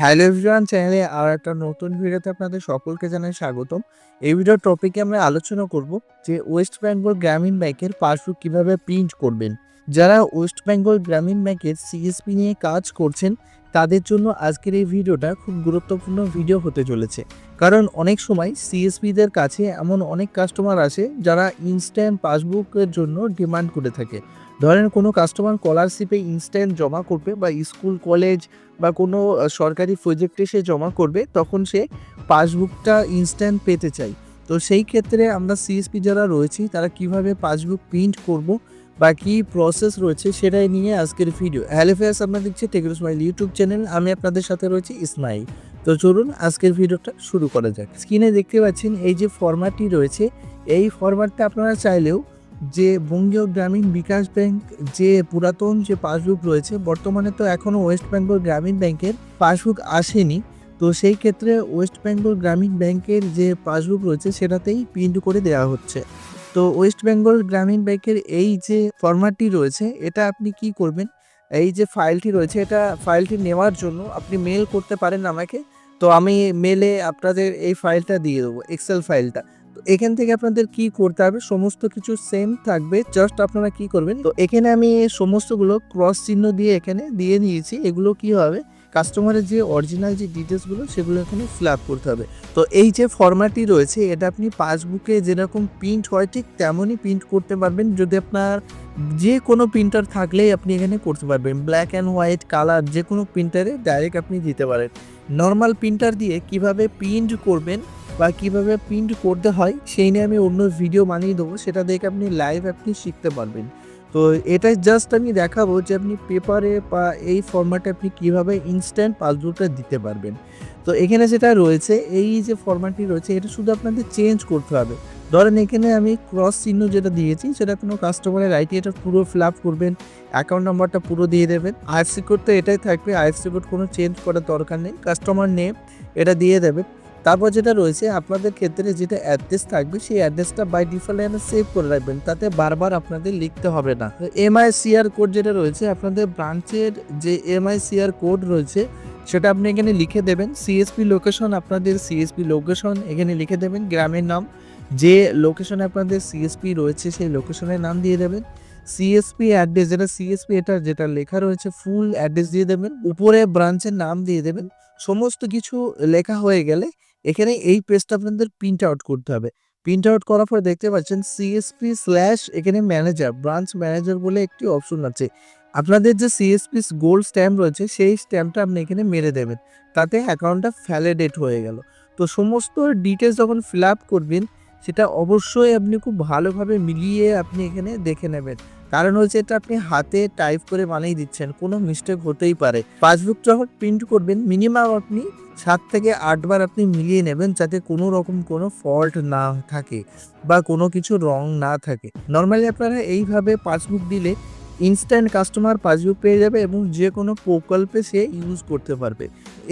Hello everyone চ্যানেলে আর একটা নতুন ভিডিওতে আপনাদের সকলকে জানাই স্বাগতম। এই ভিডিওর টপিকে আমরা আলোচনা করব যে ওয়েস্ট বেঙ্গল গ্রামীণ ব্যাংকের পাসবুক কীভাবে প্রিন্ট করবেন। যারা ওয়েস্ট বেঙ্গল গ্রামীণ ব্যাংকের সিএসপি নিয়ে কাজ করছেন তাদের জন্য আজকের এই ভিডিওটা খুব গুরুত্বপূর্ণ ভিডিও হতে চলেছে। কারণ অনেক সময় সিএসপিদের কাছে এমন অনেক কাস্টমার আসে যারা ইনস্ট্যান্ট পাসবুকের জন্য ডিমান্ড করে থাকে। ধরেন কোনো কাস্টমার স্কলারশিপে ইনস্ট্যান্ট জমা করবে বা স্কুল কলেজ বা কোনো সরকারি প্রজেক্টে সে জমা করবে, তখন সে পাসবুকটা ইনস্ট্যান্ট পেতে চাই তো সেই ক্ষেত্রে আমরা সিএসপি যারা রয়েছি, তারা কীভাবে পাসবুক প্রিন্ট করব বা কী প্রসেস রয়েছে সেটাই নিয়ে আজকের ভিডিও হ্যালো ফেয়ার্স আপনারা দেখছি টেকনো স্মাইল ইউটিউব চ্যানেল আমি আপনাদের সাথে রয়েছি ইসমাইল তো চলুন আজকের ভিডিওটা শুরু করা যাক। স্ক্রিনে দেখতে পাচ্ছেন এই যে ফরম্যাটটি রয়েছে, এই ফরম্যাটটা আপনারা চাইলেও যে বঙ্গীয় গ্রামীণ বিকাশ ব্যাংক যে পুরাতন যে পাসবুক রয়েছে, বর্তমানে তো এখনও ওয়েস্ট বেঙ্গল গ্রামীণ ব্যাংকের পাসবুক আসেনি, তো সেই ক্ষেত্রে ওয়েস্ট বেঙ্গল গ্রামীণ ব্যাংকের যে পাসবুক রয়েছে সেটাতেই প্রিন্ট করে দেওয়া হচ্ছে। তো ওয়েস্ট বেঙ্গল গ্রামীণ ব্যাংকের এই যে ফরম্যাটটি রয়েছে, এটা আপনি কি করবেন? এই যে ফাইলটি রয়েছে, এটা ফাইলটি নেওয়ার জন্য আপনি মেল করতে পারেন আমাকে। তো আমি মেলে আপনাদের এই ফাইলটা দিয়ে দেবো এক্সেল ফাইলটা তো এখান থেকে আপনাদের কি করতে হবে? সমস্ত কিছু সেম থাকবে জাস্ট আপনারা কি করবেন? তো এখানে আমি সমস্তগুলো ক্রস চিহ্ন দিয়ে এখানে দিয়ে দিয়েছি। এগুলো কি হবে? কাস্টমারের যে অরিজিনাল যে ডিটেলসগুলো সেগুলো এখানে ফিল আপ করতে হবে। তো এই যে ফরম্যাটটি রয়েছে, এটা আপনি পাসবুকে যেরকম প্রিন্ট হয়, ঠিক তেমনই প্রিন্ট করতে পারবেন। যদি আপনার যে কোনো প্রিন্টার থাকলেই আপনি এখানে করতে পারবেন। ব্ল্যাক অ্যান্ড হোয়াইট কালার যে কোনো প্রিন্টারে ডাইরেক্ট আপনি দিতে পারেন। নর্মাল প্রিন্টার দিয়ে কীভাবে প্রিন্ট করবেন বা কীভাবে প্রিন্ট করতে হয়, সেই নিয়ে আমি অন্য ভিডিও বানিয়ে দেবো। সেটা দেখে আপনি লাইভ আপনি শিখতে পারবেন। তো এটাই জাস্ট আমি দেখাবো যে আপনি পেপারে বা এই ফরম্যাটে আপনি কীভাবে ইনস্ট্যান্ট পাসবুকটা দিতে পারবেন। তো এখানে যেটা রয়েছে, এই যে ফরম্যাটটি রয়েছে, এটা শুধু আপনাদের চেঞ্জ করতে হবে। ধরেন এখানে আমি ক্রস চিহ্ন যেটা দিয়েছি, সেটা কোনো কাস্টমারের আইটি এটা পুরো ফিল করবেন অ্যাকাউন্ট নাম্বারটা পুরো দিয়ে দেবেন। আইএফসি কোড তো এটাই থাকবে আইএফসি কোড কোনো চেঞ্জ করার দরকার নেই। কাস্টমার নেম এটা দিয়ে দেবেন। তারপর যেটা রয়েছে, আপনাদের ক্ষেত্রে যেটা অ্যাড্রেস থাকবে, সেই অ্যাড্রেসটা বাই ডিফল্ট এখানে সেভ করে রাখবেন। তাতে বারবার আপনাদের লিখতে হবে না। এমআই সিআর কোড যেটা রয়েছে, আপনাদের ব্রাঞ্চের যে এমআই সিআর কোড রয়েছে, সেটা আপনি এখানে লিখে দেবেন। সিএসপি লোকেশন আপনাদের সিএসপি লোকেশন এখানে লিখে দেবেন, গ্রামের নাম। যে লোকেশনে আপনাদের সিএসপি রয়েছে, সেই লোকেশনের নাম দিয়ে দেবেন। সিএসপি অ্যাড্রেস যেটা সিএসপি এটা যেটা লেখা রয়েছে ফুল অ্যাড্রেস দিয়ে দেবেন। উপরে ব্রাঞ্চের নাম দিয়ে দেবেন। সমস্ত কিছু লেখা হয়ে গেলে এখানে এই পেজটা আপনাদের প্রিন্ট আউট করতে হবে। প্রিন্ট আউট করার পর দেখতে পাচ্ছেন সিএসপি স্ল্যাশ এখানে ম্যানেজার ব্রাঞ্চ ম্যানেজার বলে একটি অপশন আছে। আপনাদের যে সিএসপি গোল্ড স্ট্যাম্প রয়েছে, সেই স্ট্যাম্পটা আপনি এখানে মেরে দেবেন। তাতে অ্যাকাউন্টটা ভ্যালিডেট হয়ে গেল। তো সমস্ত ডিটেলস যখন ফিল আপ করবেন, সেটা অবশ্যই আপনি খুব ভালোভাবে মিলিয়ে আপনি এখানে দেখে নেবেন। কারণ হচ্ছে এটা আপনি হাতে টাইপ করে বানিয়ে দিচ্ছেন, কোনো মিস্টেক হতেই পারে। পাসবুক যখন প্রিন্ট করবেন মিনিমাম আপনি সাত থেকে আটবার আপনি মিলিয়ে নেবেন যাতে কোনো রকম কোনো ফল্ট না থাকে বা কোনো কিছু রং না থাকে। নর্মালি আপনারা এইভাবে পাসবুক দিলে ইনস্ট্যান্ট কাস্টমার পাসবুক পেয়ে যাবে এবং যে কোনো প্রকল্পে সে ইউজ করতে পারবে।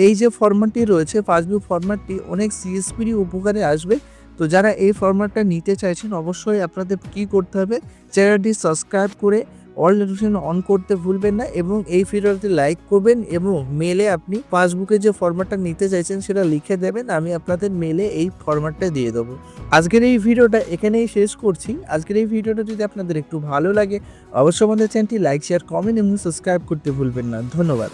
এই যে ফরম্যাটটি রয়েছে পাসবুক ফরম্যাটটি অনেক সিএসপিরই উপকারে আসবে। তো যারা এই ফরম্যাটটা নিতে চাইছেন, অবশ্যই আপনাদের কি করতে হবে চ্যানেলটি সাবস্ক্রাইব করে অল নোটিফিকেশন অন করতে ভুলবেন না এবং এই ভিডিওটি লাইক করবেন এবং মেলে আপনি পাসবুকে যে ফরম্যাটটা নিতে চাইছেন সেটা লিখে দেবেন, আমি আপনাদের মেলে এই ফরম্যাটটা দিয়ে দেবো। আজকের এই ভিডিওটা এখানেই শেষ করছি। আজকের এই ভিডিওটা যদি আপনাদের একটু ভালো লাগে, অবশ্যই আমাদের চ্যানেলটি লাইক শেয়ার কমেন্ট এবং সাবস্ক্রাইব করতে ভুলবেন না। ধন্যবাদ।